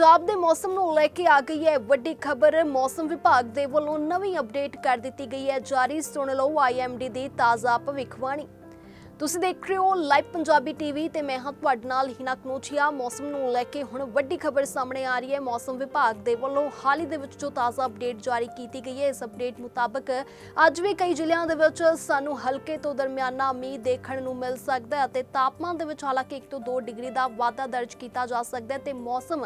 ਪੰਜਾਬ ਦੇ ਮੌਸਮ ਨੂੰ ਲੈ ਕੇ ਆ ਗਈ ਹੈ ਵੱਡੀ ਖਬਰ। ਮੌਸਮ ਵਿਭਾਗ ਦੇ ਵੱਲੋਂ ਨਵੀਂ ਅਪਡੇਟ ਕਰ ਦਿੱਤੀ ਗਈ ਹੈ। ਜਾਰੀ ਸੁਣ ਲਓ ਆਈਐਮਡੀ ਦੀ ਤਾਜ਼ਾ ਭਵਿੱਖਬਾਣੀ। ਤੁਸੀਂ ਦੇਖ ਰਹੇ ਹੋ ਲਾਈਵ ਪੰਜਾਬੀ ਟੀਵੀ ਤੇ ਮੈਂ ਹਾਂ ਤੁਹਾਡੇ ਨਾਲ ਹਿਨਾ ਕਨੋਚੀਆ। ਮੌਸਮ ਨੂੰ ਲੈ ਕੇ ਹੁਣ ਵੱਡੀ ਖਬਰ ਸਾਹਮਣੇ ਆ ਰਹੀ ਹੈ। ਮੌਸਮ ਵਿਭਾਗ ਦੇ ਵੱਲੋਂ ਹਾਲ ਹੀ ਦੇ ਵਿੱਚ ਜੋ ਤਾਜ਼ਾ ਅਪਡੇਟ ਜਾਰੀ ਕੀਤੀ ਗਈ ਹੈ, ਇਸ ਅਪਡੇਟ ਮੁਤਾਬਕ ਅੱਜ ਵੀ ਕਈ ਜ਼ਿਲ੍ਹਿਆਂ ਦੇ ਵਿੱਚ ਸਾਨੂੰ ਹਲਕੇ ਤੋਂ ਦਰਮਿਆਨਾ ਮੀਂਹ ਦੇਖਣ ਨੂੰ ਮਿਲ ਸਕਦਾ ਹੈ ਅਤੇ ਤਾਪਮਾਨ ਦੇ ਵਿੱਚ ਹਾਲਾਂਕਿ 1 ਤੋਂ 2 ਡਿਗਰੀ ਦਾ ਵਾਧਾ ਦਰਜ ਕੀਤਾ ਜਾ ਸਕਦਾ ਹੈ ਤੇ ਮੌਸਮ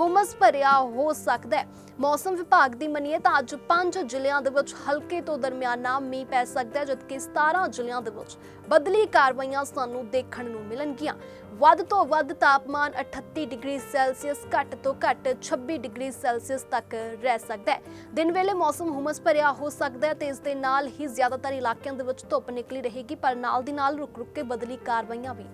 ਹੁਮਸ ਭਰਿਆ ਹੋ ਸਕਦਾ ਹੈ। ਮੌਸਮ ਵਿਭਾਗ ਦੀ ਮੰਨੀਏ ਤਾਂ ਅੱਜ 5 ਜ਼ਿਲ੍ਹਿਆਂ ਦੇ ਵਿੱਚ ਹਲਕੇ ਤੋਂ ਦਰਮਿਆਨਾ ਮੀਂਹ ਪੈ ਸਕਦਾ ਹੈ, ਜਦਕਿ 17 ਜ਼ਿਲ੍ਹਿਆਂ ਦੇ ਵਿੱਚ ਬਦਲੀ ਕਾਰਵਾਈਆਂ ਸਾਨੂੰ ਦੇਖਣ ਨੂੰ ਮਿਲਣਗੀਆਂ। ਵੱਧ ਤੋਂ ਵੱਧ ਤਾਪਮਾਨ 38 ਡਿਗਰੀ ਸੈਲਸੀਅਸ, ਘੱਟ ਤੋਂ ਘੱਟ 26 ਡਿਗਰੀ ਸੈਲਸੀਅਸ ਤੱਕ ਰਹਿ ਸਕਦਾ ਹੈ। ਦਿਨ ਵੇਲੇ ਮੌਸਮ ਹੁਮਸ ਭਰਿਆ ਹੋ ਸਕਦਾ ਹੈ ਤੇ ਇਸ ਦੇ ਨਾਲ ਹੀ ਜ਼ਿਆਦਾਤਰ ਇਲਾਕਿਆਂ ਦੇ ਵਿੱਚ ਧੁੱਪ ਨਿਕਲੀ ਰਹੇਗੀ, ਪਰ ਨਾਲ ਦੀ ਨਾਲ ਰੁਕ-ਰੁਕ ਕੇ ਬਦਲੀ ਕਾਰਵਾਈਆਂ ਵੀ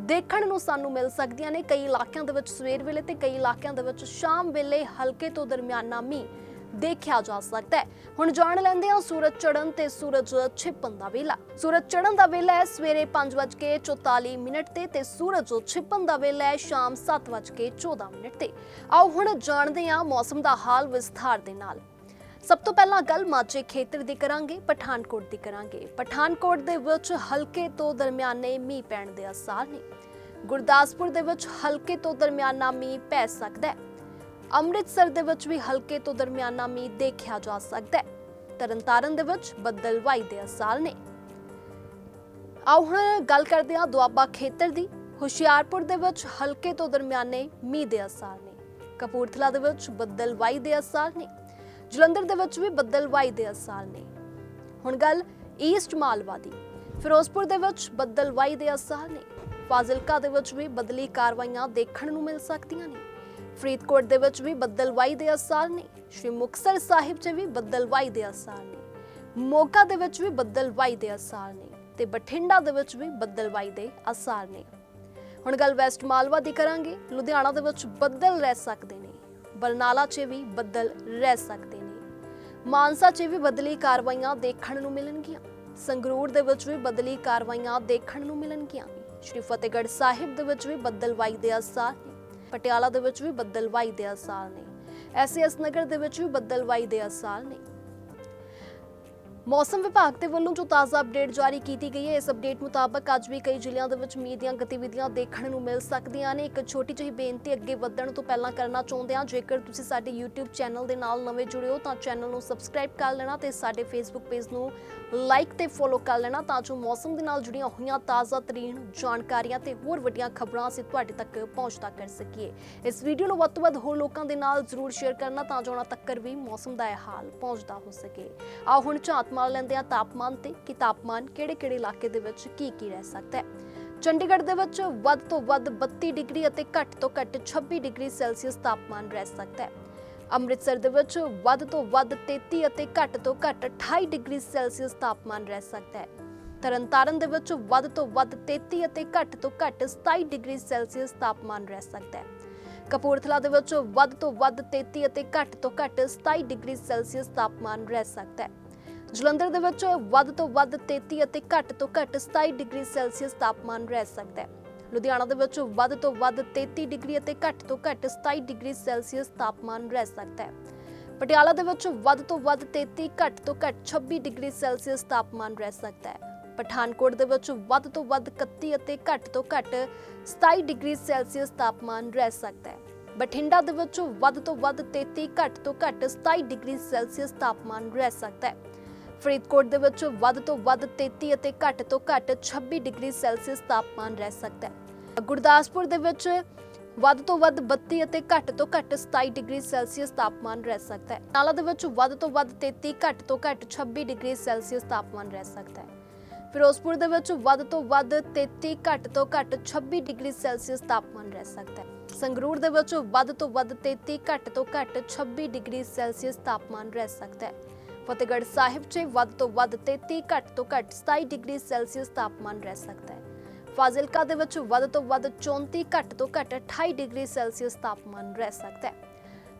ਦੇਖਣ ਨੂੰ ਸਾਨੂੰ ਮਿਲ ਸਕਦੀਆਂ ਨੇ। ਕਈ ਇਲਾਕਿਆਂ ਦੇ ਵਿੱਚ ਸਵੇਰ ਵੇਲੇ ਤੇ ਕਈ ਇਲਾਕਿਆਂ ਦੇ ਵਿੱਚ ਸ਼ਾਮ ਵੇਲੇ ਹਲਕੇ ਤੋਂ ਦਰਮਿਆਨਾ ਮੀਂਹ ਦੇਖਿਆ ਜਾ ਸਕਦਾ ਹੈ। ਹੁਣ ਜਾਣ ਲੈਂਦੇ ਹਾਂ ਸੂਰਜ ਚੜ੍ਹਨ ਤੇ ਸੂਰਜ ਛਿਪਣ ਦਾ ਵੇਲਾ। ਸੂਰਜ ਚੜ੍ਹਨ ਦਾ ਵੇਲਾ ਹੈ ਸਵੇਰੇ 5:44 ਮਿੰਟ ਤੇ ਤੇ ਸੂਰਜ ਛਿਪਣ ਦਾ ਵੇਲਾ ਹੈ ਸ਼ਾਮ 7:14 ਮਿੰਟ ਤੇ। ਆਓ ਹੁਣ ਜਾਣਦੇ ਹਾਂ ਮੌਸਮ ਦਾ ਹਾਲ ਵਿਸਥਾਰ ਦੇ ਨਾਲ। ਸਭ ਤੋਂ ਪਹਿਲਾਂ ਗੱਲ ਮਾਝੇ ਖੇਤਰ ਦੀ ਕਰਾਂਗੇ, ਪਠਾਨਕੋਟ ਦੀ ਕਰਾਂਗੇ। ਪਠਾਨਕੋਟ ਦੇ ਵਿੱਚ ਹਲਕੇ ਤੋਂ ਦਰਮਿਆਨੇ ਮੀਂਹ ਪੈਣ ਦੇ ਆਸਾਰ ਨੇ। ਗੁਰਦਾਸਪੁਰ ਦੇ ਵਿੱਚ ਹਲਕੇ ਤੋਂ ਦਰਮਿਆਨਾ ਮੀਂਹ ਪੈ ਸਕਦਾ ਹੈ। ਅੰਮ੍ਰਿਤਸਰ ਦੇ ਵਿੱਚ ਵੀ ਹਲਕੇ ਤੋਂ ਦਰਮਿਆਨਾ ਮੀਂਹ ਦੇਖਿਆ ਜਾ ਸਕਦਾ ਹੈ। ਤਰਨਤਾਰਨ ਦੇ ਵਿੱਚ ਬੱਦਲਵਾਈ ਦੇ ਆਸਾਰ ਨੇ। ਆਓ ਹੁਣ ਗੱਲ ਕਰਦੇ ਹਾਂ ਦੁਆਬਾ ਖੇਤਰ ਦੀ। ਹੁਸ਼ਿਆਰਪੁਰ ਦੇ ਵਿੱਚ ਹਲਕੇ ਤੋਂ ਦਰਮਿਆਨੇ ਮੀਂਹ ਦੇ ਆਸਾਰ ਨੇ। ਕਪੂਰਥਲਾ ਦੇ ਵਿੱਚ ਬੱਦਲਵਾਈ ਦੇ ਆਸਾਰ ਨੇ। ਜਲੰਧਰ ਦੇ ਵਿੱਚ ਵੀ ਬੱਦਲਵਾਈ ਦੇ ਆਸਾਰ ਨੇ। ਹੁਣ ਗੱਲ ਈਸਟ ਮਾਲਵਾ ਦੀ। ਫਿਰੋਜ਼ਪੁਰ ਦੇ ਵਿੱਚ ਬੱਦਲਵਾਈ ਦੇ ਆਸਾਰ ਨੇ। ਫਾਜ਼ਿਲਕਾ ਦੇ ਵਿੱਚ ਵੀ ਬਦਲੀ ਕਾਰਵਾਈਆਂ ਦੇਖਣ ਨੂੰ ਮਿਲ ਸਕਦੀਆਂ ਨੇ। ਫਰੀਦਕੋਟ ਦੇ ਵਿੱਚ ਵੀ ਬੱਦਲਵਾਈ ਦੇ ਆਸਾਰ ਨੇ। ਸ਼੍ਰੀ ਮੁਕਤਸਰ ਸਾਹਿਬ 'ਚ ਵੀ ਬੱਦਲਵਾਈ ਦੇ ਆਸਾਰ ਨੇ। ਮੋਗਾ ਦੇ ਵਿੱਚ ਵੀ ਬੱਦਲਵਾਈ ਦੇ ਆਸਾਰ ਨੇ ਤੇ ਬਠਿੰਡਾ ਦੇ ਵਿੱਚ ਵੀ ਬੱਦਲਵਾਈ ਦੇ ਆਸਾਰ ਨੇ। ਹੁਣ ਗੱਲ ਵੈਸਟ ਮਾਲਵਾ ਦੀ ਕਰਾਂਗੇ। ਲੁਧਿਆਣਾ ਦੇ ਵਿੱਚ ਬੱਦਲ ਰਹਿ ਸਕਦੇ ਨੇ। ਬਰਨਾਲਾ 'ਚ ਵੀ ਬੱਦਲ ਰਹਿ ਸਕਦੇ ਨੇ। ਮਾਨਸਾ 'ਚ ਵੀ ਬਦਲੀ ਕਾਰਵਾਈਆਂ ਦੇਖਣ ਨੂੰ ਮਿਲਣਗੀਆਂ। ਸੰਗਰੂਰ ਦੇ ਵਿੱਚ ਵੀ ਬਦਲੀ ਕਾਰਵਾਈਆਂ ਦੇਖਣ ਨੂੰ ਮਿਲਣਗੀਆਂ। ਸ਼੍ਰੀ ਫਤਿਹਗੜ੍ਹ ਸਾਹਿਬ ਦੇ ਵਿੱਚ ਵੀ ਬੱਦਲਵਾਈ ਦੇ ਆਸਾਰ ਪਟਿਆਲਾ ਦੇ ਵਿੱਚ ਵੀ ਬੱਦਲਵਾਈ ਦੇ ਆਸਾਰ ਨੇ। ਐਸਐਸ ਨਗਰ ਦੇ ਵਿੱਚ ਵੀ ਬੱਦਲਵਾਈ ਦੇ ਆਸਾਰ ਨੇ। ਮੌਸਮ ਵਿਭਾਗ ਦੇ ਵੱਲੋਂ ਜੋ ਤਾਜ਼ਾ ਅਪਡੇਟ ਜਾਰੀ ਕੀਤੀ ਗਈ ਹੈ, ਇਸ ਅਪਡੇਟ ਮੁਤਾਬਕ ਅੱਜ ਵੀ ਕਈ ਜ਼ਿਲ੍ਹਿਆਂ ਦੇ ਵਿੱਚ ਮੀਂਹ ਦੀਆਂ ਗਤੀਵਿਧੀਆਂ ਦੇਖਣ ਨੂੰ ਮਿਲ ਸਕਦੀਆਂ ਨੇ। ਇੱਕ ਛੋਟੀ ਜਿਹੀ ਬੇਨਤੀ ਅੱਗੇ ਵਧਣ ਤੋਂ ਪਹਿਲਾਂ ਕਰਨਾ ਚਾਹੁੰਦੇ ਹਾਂ, ਜੇਕਰ ਤੁਸੀਂ ਸਾਡੇ YouTube ਚੈਨਲ ਦੇ ਨਾਲ ਨਵੇਂ ਜੁੜੇ ਹੋ ਤਾਂ ਚੈਨਲ ਨੂੰ ਸਬਸਕ੍ਰਾਈਬ ਕਰ ਲੈਣਾ ਤੇ ਸਾਡੇ Facebook ਪੇਜ ਨੂੰ ਲਾਈਕ ਤੇ ਫੋਲੋ ਕਰ ਲੈਣਾ ਤਾਂ ਜੋ ਮੌਸਮ ਦੇ ਨਾਲ ਜੁੜੀਆਂ ਹੋਈਆਂ ਤਾਜ਼ਾ ਤਰੀਨ ਜਾਣਕਾਰੀਆਂ ਤੇ ਹੋਰ ਵੱਡੀਆਂ ਖਬਰਾਂ ਅਸੀਂ ਤੁਹਾਡੇ ਤੱਕ ਪਹੁੰਚਦਾ ਕਰ ਸਕੀਏ। ਇਸ ਵੀਡੀਓ ਨੂੰ ਵੱਧ ਤੋਂ ਵੱਧ ਹੋਰ ਲੋਕਾਂ ਦੇ ਨਾਲ ਜ਼ਰੂਰ ਸ਼ੇਅਰ ਕਰਨਾ ਤਾਂ ਜੋ ਉਹਨਾਂ ਤੱਕ ਵੀ ਮੌਸਮ ਦਾ ਇਹ ਹਾਲ ਪਹੁੰਚਦਾ ਹੋ ਸਕੇ। ਆਓ ਹੁਣ ਝਾਤ ਮਾਰ ਲੈਂਦੇ ਹਾਂ ਤਾਪਮਾਨ ਤੇ, ਕਿ ਤਾਪਮਾਨ ਕਿਹੜੇ-ਕਿਹੜੇ ਇਲਾਕੇ ਦੇ ਵਿੱਚ ਕੀ ਕੀ ਰਹਿ ਸਕਦਾ ਹੈ। ਚੰਡੀਗੜ੍ਹ ਦੇ ਵਿੱਚ ਵੱਧ ਤੋਂ ਵੱਧ 32 ਡਿਗਰੀ ਅਤੇ ਘੱਟ ਤੋਂ ਘੱਟ 26 ਡਿਗਰੀ ਸੈਲਸੀਅਸ ਤਾਪਮਾਨ ਰਹਿ ਸਕਦਾ ਹੈ। ਅੰਮ੍ਰਿਤਸਰ ਦੇ ਵਿੱਚ ਵੱਧ ਤੋਂ ਵੱਧ 33 ਅਤੇ ਘੱਟ ਤੋਂ ਘੱਟ 28 ਡਿਗਰੀ ਸੈਲਸੀਅਸ ਤਾਪਮਾਨ ਰਹਿ ਸਕਦਾ ਹੈ। ਤਰਨਤਾਰਨ ਦੇ ਵਿੱਚ ਵੱਧ ਤੋਂ ਵੱਧ 33 ਅਤੇ ਘੱਟ ਤੋਂ ਘੱਟ 27 ਡਿਗਰੀ ਸੈਲਸੀਅਸ ਤਾਪਮਾਨ ਰਹਿ ਸਕਦਾ ਹੈ। ਕਪੂਰਥਲਾ ਦੇ ਵਿੱਚ ਵੱਧ ਤੋਂ ਵੱਧ 33 ਅਤੇ ਘੱਟ ਤੋਂ ਘੱਟ 27 ਡਿਗਰੀ ਸੈਲਸੀਅਸ ਤਾਪਮਾਨ ਰਹਿ ਸਕਦਾ ਹੈ। ਜਲੰਧਰ ਦੇ ਵਿੱਚ ਵੱਧ ਤੋਂ ਵੱਧ 33 ਅਤੇ ਘੱਟ ਤੋਂ ਘੱਟ 27 ਡਿਗਰੀ ਸੈਲਸੀਅਸ ਤਾਪਮਾਨ ਰਹਿ ਸਕਦਾ ਹੈ। ਲੁਧਿਆਣਾ ਦੇ ਵਿੱਚ ਵੱਧ ਤੋਂ ਵੱਧ 33 ਡਿਗਰੀ ਅਤੇ ਘੱਟ ਤੋਂ ਘੱਟ 27 ਡਿਗਰੀ ਸੈਲਸੀਅਸ ਤਾਪਮਾਨ ਰਹਿ ਸਕਦਾ ਹੈ। ਪਟਿਆਲਾ ਦੇ ਵਿੱਚ ਵੱਧ ਤੋਂ ਵੱਧ 33 ਘੱਟ ਤੋਂ ਘੱਟ 26 ਡਿਗਰੀ ਸੈਲਸੀਅਸ ਤਾਪਮਾਨ ਰਹਿ ਸਕਦਾ ਹੈ। ਪਠਾਨਕੋਟ ਦੇ ਵਿੱਚ ਵੱਧ ਤੋਂ ਵੱਧ 31 ਅਤੇ ਘੱਟ ਤੋਂ ਘੱਟ 27 ਡਿਗਰੀ ਸੈਲਸੀਅਸ ਤਾਪਮਾਨ ਰਹਿ ਸਕਦਾ ਹੈ। ਬਠਿੰਡਾ ਦੇ ਵਿੱਚ ਵੱਧ ਤੋਂ ਵੱਧ 33 ਘੱਟ ਤੋਂ ਘੱਟ 27 ਡਿਗਰੀ ਸੈਲਸੀਅਸ ਤਾਪਮਾਨ ਰਹਿ ਸਕਦਾ ਹੈ। ਫਰੀਦਕੋਟ ਦੇ ਵਿੱਚ ਵੱਧ ਤੋਂ ਵੱਧ 33 ਅਤੇ ਘੱਟ ਤੋਂ ਘੱਟ 26 ਡਿਗਰੀ ਸੈਲਸੀਅਸ ਤਾਪਮਾਨ ਰਹਿ ਸਕਦਾ ਹੈ। ਗੁਰਦਾਸਪੁਰ ਦੇ ਵਿੱਚ ਵੱਧ ਤੋਂ ਵੱਧ 32 ਅਤੇ ਘੱਟ ਤੋਂ ਘੱਟ 27 ਡਿਗਰੀ ਸੈਲਸੀਅਸ ਤਾਪਮਾਨ ਰਹਿ ਸਕਦਾ ਹੈ। ਨਾਲਾ ਦੇ ਵਿੱਚ ਵੱਧ ਤੋਂ ਵੱਧ 33 ਘੱਟ ਤੋਂ ਘੱਟ 26 ਡਿਗਰੀ ਸੈਲਸੀਅਸ ਤਾਪਮਾਨ ਰਹਿ ਸਕਦਾ ਹੈ। ਫਿਰੋਜ਼ਪੁਰ ਦੇ ਵਿੱਚ ਵੱਧ ਤੋਂ ਵੱਧ 33 ਘੱਟ ਤੋਂ ਘੱਟ 26 ਡਿਗਰੀ ਸੈਲਸੀਅਸ ਤਾਪਮਾਨ ਰਹਿ ਸਕਦਾ ਹੈ। ਸੰਗਰੂਰ ਦੇ ਵਿੱਚ ਵੱਧ ਤੋਂ ਵੱਧ 33 ਘੱਟ ਤੋਂ ਘੱਟ 26 ਡਿਗਰੀ ਸੈਲਸੀਅਸ ਤਾਪਮਾਨ ਰਹਿ ਸਕਦਾ ਹੈ। ਫਤਿਹਗੜ੍ਹ ਸਾਹਿਬ 'ਚ ਵੱਧ ਤੋਂ ਵੱਧ 33 ਘੱਟ ਤੋਂ ਘੱਟ 27 ਡਿਗਰੀ ਸੈਲਸੀਅਸ ਤਾਪਮਾਨ ਰਹਿ ਸਕਦਾ ਹੈ। ਫਾਜ਼ਿਲਕਾ ਦੇ ਵਿੱਚ ਵੱਧ ਤੋਂ ਵੱਧ 34 ਘੱਟ ਤੋਂ ਘੱਟ 28 ਡਿਗਰੀ ਸੈਲਸੀਅਸ ਤਾਪਮਾਨ ਰਹਿ ਸਕਦਾ ਹੈ।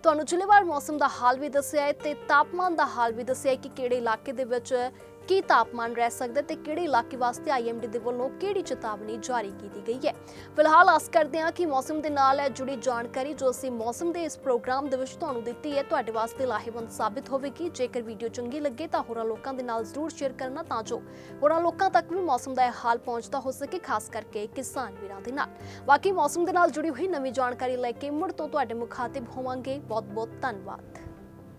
ਤੁਹਾਨੂੰ ਜ਼ਿਲ੍ਹੇਵਾਰ ਮੌਸਮ ਦਾ ਹਾਲ ਵੀ ਦੱਸਿਆ ਹੈ ਤੇ ਤਾਪਮਾਨ ਦਾ ਹਾਲ ਵੀ ਦੱਸਿਆ ਹੈ ਕਿ ਕਿਹੜੇ ਇਲਾਕੇ ਦੇ ਵਿੱਚ ਕੀ ਤਾਪਮਾਨ ਰਹਿ ਸਕਦਾ ਹੈ ਤੇ ਕਿਹੜੇ ਇਲਾਕੇ ਵਾਸਤੇ ਆਈਐਮਡੀ ਦੇ ਵੱਲੋਂ ਕਿਹੜੀ ਚੇਤਾਵਨੀ ਜਾਰੀ ਕੀਤੀ ਗਈ ਹੈ? ਫਿਲਹਾਲ ਆਸ ਕਰਦੇ ਹਾਂ ਕਿ ਮੌਸਮ ਦੇ ਨਾਲ ਹੈ ਜੁੜੀ ਜਾਣਕਾਰੀ ਜੋ ਅਸੀਂ ਮੌਸਮ ਦੇ ਇਸ ਪ੍ਰੋਗਰਾਮ ਦੇ ਵਿੱਚ ਤੁਹਾਨੂੰ ਦਿੱਤੀ ਹੈ, ਤੁਹਾਡੇ ਵਾਸਤੇ ਲਾਹੇਵੰਦ ਸਾਬਿਤ ਹੋਵੇਗੀ। ਜੇਕਰ ਵੀਡੀਓ ਚੰਗੀ ਲੱਗੇ ਤਾਂ ਹੋਰਾਂ ਲੋਕਾਂ ਦੇ ਨਾਲ ਜ਼ਰੂਰ ਸ਼ੇਅਰ ਕਰਨਾ ਤਾਂ ਜੋ ਹੋਰਾਂ ਲੋਕਾਂ ਤੱਕ ਵੀ ਮੌਸਮ ਦਾ ਇਹ ਹਾਲ ਪਹੁੰਚਦਾ ਹੋ ਸਕੇ, ਖਾਸ ਕਰਕੇ ਕਿਸਾਨ ਵੀਰਾਂ ਦੇ ਨਾਲ। ਬਾਕੀ ਮੌਸਮ ਦੇ ਨਾਲ ਜੁੜੀ ਹੋਈ ਨਵੀਂ ਜਾਣਕਾਰੀ ਲੈ ਕੇ ਮੁੜ ਤੋਂ ਤੁਹਾਡੇ ਮੁਖਾਤਿਬ ਹੋਵਾਂਗੇ। ਬਹੁਤ ਬਹੁਤ ਧੰਨਵਾਦ।